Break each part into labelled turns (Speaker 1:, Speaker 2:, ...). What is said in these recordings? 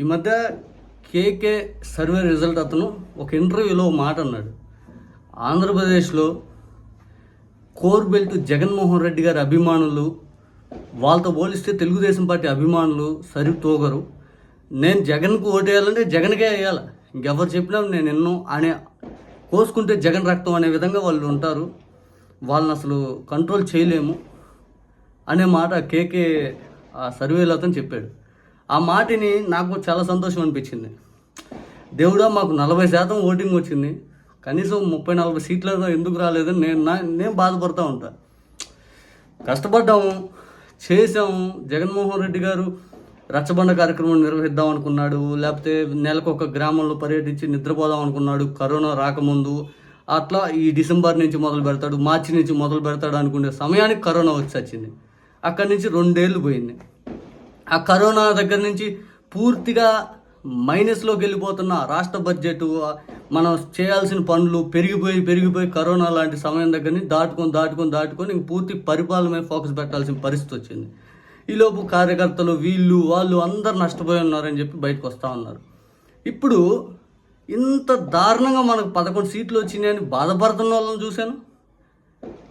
Speaker 1: ఈ మధ్య KK survey result అతను ఒక ఇంటర్వ్యూలో మాట అన్నాడు. ఆంధ్రప్రదేశ్లో కోర్ బెల్ట్ జగన్మోహన్ రెడ్డి గారి అభిమానులు వాళ్ళతో పోలిస్తే తెలుగుదేశం పార్టీ అభిమానులు సరి తోగరు. నేను జగన్కు ఓటేయాలంటే జగన్కే వేయాలి. ఇంకెవరు చెప్పినా నేను ఎన్నో అనే కోసుకుంటే జగన్ రక్తం అనే విధంగా వాళ్ళు ఉంటారు. వాళ్ళని అసలు కంట్రోల్ చేయలేము అనే మాట కేకే సర్వేలో అతను చెప్పాడు. ఆ మాటని నాకు చాలా సంతోషం అనిపించింది. దేవుడా మాకు నలభై శాతం ఓటింగ్ వచ్చింది. కనీసం ముప్పై నలభై సీట్ల ఎందుకు రాలేదని నేను నా నేను బాధపడుతూ ఉంటా. కష్టపడ్డాము చేసాము జగన్మోహన్ రెడ్డి గారు రచ్చబండ కార్యక్రమం నిర్వహిద్దాం అనుకున్నాడు. లేకపోతే నెలకు ఒక గ్రామంలో పర్యటించి నిద్రపోదాం అనుకున్నాడు. కరోనా రాకముందు అట్లా ఈ డిసెంబర్ నుంచి మొదలు పెడతాడు మార్చి నుంచి మొదలు పెడతాడు అనుకునే సమయానికి కరోనా వచ్చి వచ్చింది. అక్కడి నుంచి రెండేళ్ళు పోయింది. ఆ కరోనా దగ్గర నుంచి పూర్తిగా మైనస్లోకి వెళ్ళిపోతున్న రాష్ట్ర బడ్జెట్ మనం చేయాల్సిన పనులు పెరిగిపోయి పెరిగిపోయి కరోనా లాంటి సమయం దగ్గర నుంచి దాటుకొని దాటుకొని దాటుకొని ఇంక పూర్తి పరిపాలన మీద ఫోకస్ పెట్టాల్సిన పరిస్థితి వచ్చింది. ఈలోపు కార్యకర్తలు వీళ్ళు వాళ్ళు అందరు నష్టపోయి ఉన్నారని చెప్పి బయటకు వస్తూ ఉన్నారు. ఇప్పుడు ఇంత దారుణంగా మనకు పదకొండు సీట్లు వచ్చినాయని బాధపడుతున్న వాళ్ళని చూశాను.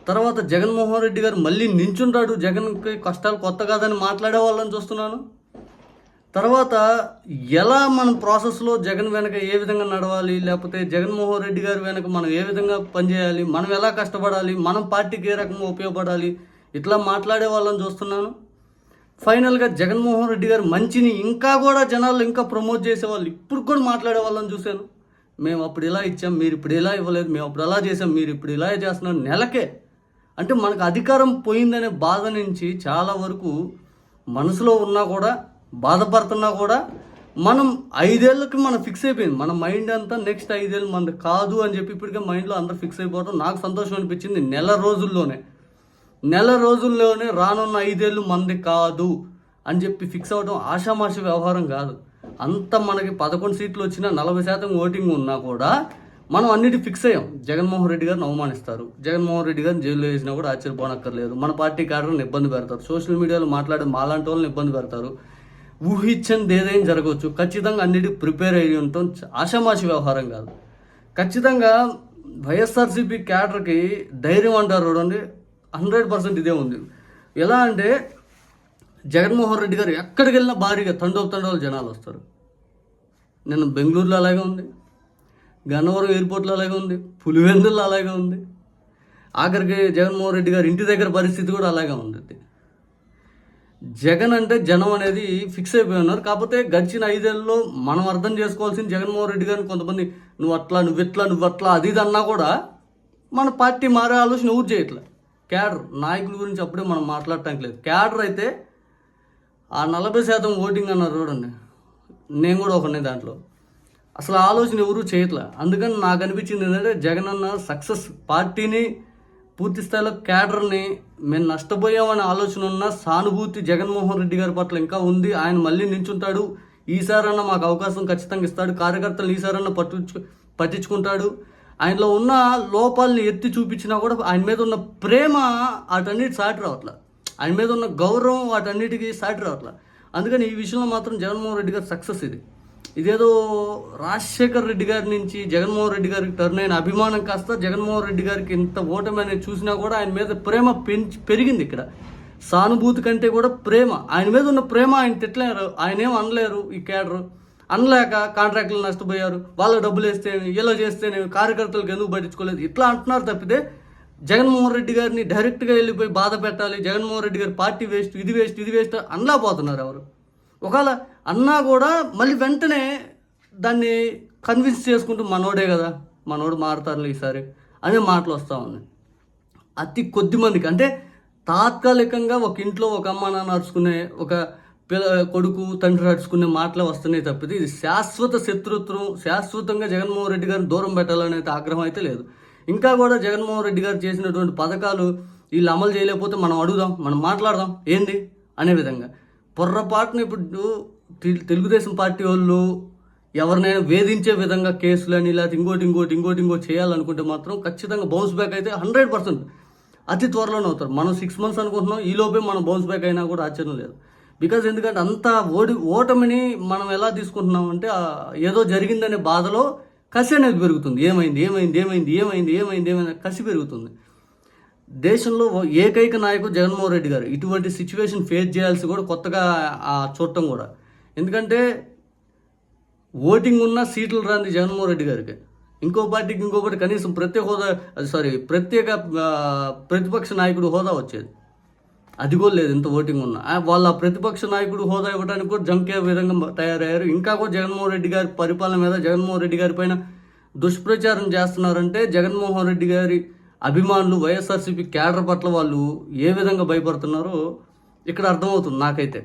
Speaker 1: తర్వాత జగన్మోహన్ రెడ్డి గారు మళ్ళీ నించుంటాడు. జగన్కి కష్టాలు కొత్త కాదని మాట్లాడే వాళ్ళని చూస్తున్నాను. తర్వాత ఎలా మనం ప్రాసెస్లో జగన్ వెనక ఏ విధంగా నడవాలి లేకపోతే జగన్మోహన్ రెడ్డి గారి వెనక మనం ఏ విధంగా పనిచేయాలి మనం ఎలా కష్టపడాలి మనం పార్టీకి ఏ రకంగా ఉపయోగపడాలి ఇట్లా మాట్లాడే వాళ్ళని చూస్తున్నాను. ఫైనల్గా జగన్మోహన్ రెడ్డి గారు మంచిని ఇంకా కూడా జనాలు ఇంకా ప్రమోట్ చేసేవాళ్ళు ఇప్పుడు కూడా మాట్లాడే వాళ్ళని చూశాను. మేము అప్పుడు ఇలా ఇచ్చాం మీరు ఇప్పుడు ఇలా ఇవ్వలేదు మేము అప్పుడు అలా చేసాం మీరు ఇప్పుడు ఇలా చేస్తున్నారు. నెలకే అంటే మనకు అధికారం పోయిందనే బాధ నుంచి చాలా వరకు మనసులో ఉన్నా కూడా బాధపడుతున్నా కూడా మనం ఐదేళ్ళకి మనం ఫిక్స్ అయిపోయింది. మన మైండ్ అంతా నెక్స్ట్ ఐదేళ్ళు మనది కాదు అని చెప్పి ఇప్పటికే మైండ్లో అందరూ ఫిక్స్ అయిపోవడం నాకు సంతోషం అనిపించింది. నెల రోజుల్లోనే నెల రోజుల్లోనే రానున్న ఐదేళ్ళు మంది కాదు అని చెప్పి ఫిక్స్ అవ్వడం ఆషామాష వ్యవహారం కాదు. అంత మనకి పదకొండు సీట్లు వచ్చినా నలభై శాతం ఓటింగ్ ఉన్నా కూడా మనం అన్నిటి ఫిక్స్ అయ్యాం. జగన్మోహన్ రెడ్డి గారిని అవమానిస్తారు. జగన్మోహన్ రెడ్డి గారిని జైల్లో వేసినా కూడా ఆశ్చర్యపోనక్కర్లేదు. మన పార్టీ క్యాడర్ని ఇబ్బంది పెడతారు. సోషల్ మీడియాలో మాట్లాడే మాలాంటి వాళ్ళని ఇబ్బంది పెడతారు. ఊహించని ఏదైనా జరగవచ్చు. ఖచ్చితంగా అన్నిటి ప్రిపేర్ అయ్యి ఉంటాం ఆషామాషి వ్యవహారం కాదు. ఖచ్చితంగా వైఎస్ఆర్సీపీ క్యాడర్కి ధైర్యం అంటారు చూడండి. హండ్రెడ్ పర్సెంట్ ఇదే ఉంది. ఎలా అంటే జగన్మోహన్ రెడ్డి గారు ఎక్కడికి వెళ్ళినా భారీగా తండోపు తండోలు జనాలు వస్తారు. నిన్న బెంగళూరులో అలాగే ఉంది. గన్నవరం ఎయిర్పోర్ట్లో అలాగే ఉంది. పులివెందుల్లో అలాగే ఉంది. ఆఖరికి జగన్మోహన్ రెడ్డి గారి ఇంటి దగ్గర పరిస్థితి కూడా అలాగే ఉంటుంది జగన్ అంటే జనం అనేది ఫిక్స్ అయిపోయి ఉన్నారు. కాకపోతే గడిచిన ఐదేళ్ళలో మనం అర్థం చేసుకోవాల్సింది జగన్మోహన్ రెడ్డి గారిని కొంతమంది నువ్వు అట్లా నువ్వు ఇట్లా నువ్వు అట్లా అది ఇది అన్నా కూడా మన పార్టీ మారే ఆలోచన ఊరు చేయట్లే. క్యాడర్ నాయకుల గురించి అప్పుడే మనం మాట్లాడటానికి లేదు. క్యాడర్ అయితే ఆ నలభై శాతం ఓటింగ్ అన్నారు చూడండి. నేను కూడా ఒకనే దాంట్లో అసలు ఆలోచన ఎవరు చేయట్లే. అందుకని నాకు అనిపించింది ఏంటంటే జగన్ అన్న సక్సెస్ పార్టీని పూర్తి స్థాయిలో క్యాడర్ని మేము నష్టపోయామనే ఆలోచన ఉన్న సానుభూతి జగన్మోహన్ రెడ్డి గారి పట్ల ఇంకా ఉంది. ఆయన మళ్ళీ నించుంటాడు. ఈసారన్నా మాకు అవకాశం ఖచ్చితంగా ఇస్తాడు. కార్యకర్తలు ఈసారన్నా పట్టించు పట్టించుకుంటాడు. ఆయనలో ఉన్న లోపాలని ఎత్తి చూపించినా కూడా ఆయన మీద ఉన్న ప్రేమ వాటన్నిటి సాటి రావట్లే. ఆయన మీద ఉన్న గౌరవం వాటన్నిటికీ సాటి రావట్లే. అందుకని ఈ విషయంలో మాత్రం జగన్మోహన్ రెడ్డి గారు సక్సెస్ ఇది. ఇదేదో రాజశేఖర్ రెడ్డి గారి నుంచి జగన్మోహన్ రెడ్డి గారికి టర్న్ అయిన అభిమానం కాస్త జగన్మోహన్ రెడ్డి గారికి ఇంత ఓటమి అనేది చూసినా కూడా ఆయన మీద ప్రేమ పెంచి పెరిగింది ఇక్కడ. సానుభూతి కంటే కూడా ప్రేమ. ఆయన మీద ఉన్న ప్రేమ ఆయన తిట్టలేరు. ఆయన ఏం అనలేరు ఈ కేడరు అనలేక కాంట్రాక్టులు నష్టపోయారు. వాళ్ళ డబ్బులు వేస్తే ఇలా చేస్తేనే కార్యకర్తలకు ఎందుకు పట్టించుకోలేదు? ఇట్లా అంటున్నారు తప్పితే జగన్మోహన్ రెడ్డి గారిని డైరెక్ట్గా వెళ్ళిపోయి బాధ పెట్టాలి. జగన్మోహన్ రెడ్డి గారి పార్టీ వేస్ట్ ఇది వేస్ట్ ఇది వేస్ట్ అనలేకపోతున్నారు ఎవరు. ఒకవేళ అన్నా కూడా మళ్ళీ వెంటనే దాన్ని కన్విన్స్ చేసుకుంటూ మనోడే కదా మనోడు మారుతారులే ఈసారి అనే మాటలు వస్తూ ఉన్నాయి. అతి కొద్ది మందికి అంటే తాత్కాలికంగా ఒక ఇంట్లో ఒక అమ్మ నాన్న నడుచుకునే ఒక పిల్ల కొడుకు తండ్రి నడుచుకునే మాటలు వస్తున్నాయి తప్పితే ఇది శాశ్వత శత్రుత్వం శాశ్వతంగా జగన్మోహన్ రెడ్డి గారిని దూరం పెట్టాలనే ఆగ్రహం అయితే లేదు. ఇంకా కూడా జగన్మోహన్ రెడ్డి గారు చేసినటువంటి పథకాలు వీళ్ళు అమలు చేయలేకపోతే మనం అడుగుదాం మనం మాట్లాడదాం ఏంది? అనే విధంగా. పొర్రపాటున ఇప్పుడు తెలుగుదేశం పార్టీ వాళ్ళు ఎవరినైనా వేధించే విధంగా కేసులని లేకపోతే ఇంకోటి ఇంకోటి ఇంకోటి ఇంకోటి చేయాలనుకుంటే మాత్రం ఖచ్చితంగా బౌన్స్ బ్యాక్ అయితే హండ్రెడ్ పర్సెంట్ అతి త్వరలోనే అవుతారు. మనం సిక్స్ మంత్స్ అనుకుంటున్నాం ఈ లోపే మనం బౌన్స్ బ్యాక్ అయినా కూడా ఆశ్చర్యం లేదు. బికాజ్ ఎందుకంటే అంత ఓడి ఓటమిని మనం ఎలా తీసుకుంటున్నాం అంటే ఏదో జరిగిందనే బాధలో కసి అనేది పెరుగుతుంది. ఏమైంది ఏమైంది ఏమైంది ఏమైంది ఏమైంది ఏమైంది కసి పెరుగుతుంది. దేశంలో ఏకైక నాయకుడు జగన్మోహన్ రెడ్డి గారు. ఇటువంటి సిచ్యువేషన్ ఫేస్ చేయాల్సి కూడా కొత్తగా చూడటం కూడా. ఎందుకంటే ఓటింగ్ ఉన్న సీట్లు రాంది జగన్మోహన్ రెడ్డి గారికి. ఇంకో పార్టీకి ఇంకొకటి కనీసం ప్రత్యేక హోదా అది సారీ ప్రత్యేక ప్రతిపక్ష నాయకుడు హోదా వచ్చేది. అది కూడా లేదు ఇంత ఓటింగ్ ఉన్నా. వాళ్ళ ప్రతిపక్ష నాయకుడు హోదా ఇవ్వడానికి కూడా జంకే విధంగా తయారయ్యారు. ఇంకా కూడా జగన్మోహన్ రెడ్డి గారి పరిపాలన మీద జగన్మోహన్ రెడ్డి గారి పైన దుష్ప్రచారం చేస్తున్నారంటే జగన్మోహన్ రెడ్డి గారి అభిమానులు వైఎస్ఆర్సీపీ క్యాడర్ పట్ల వాళ్ళు ఏ విధంగా భయపడుతున్నారో ఇక్కడ అర్థమవుతుంది నాకైతే.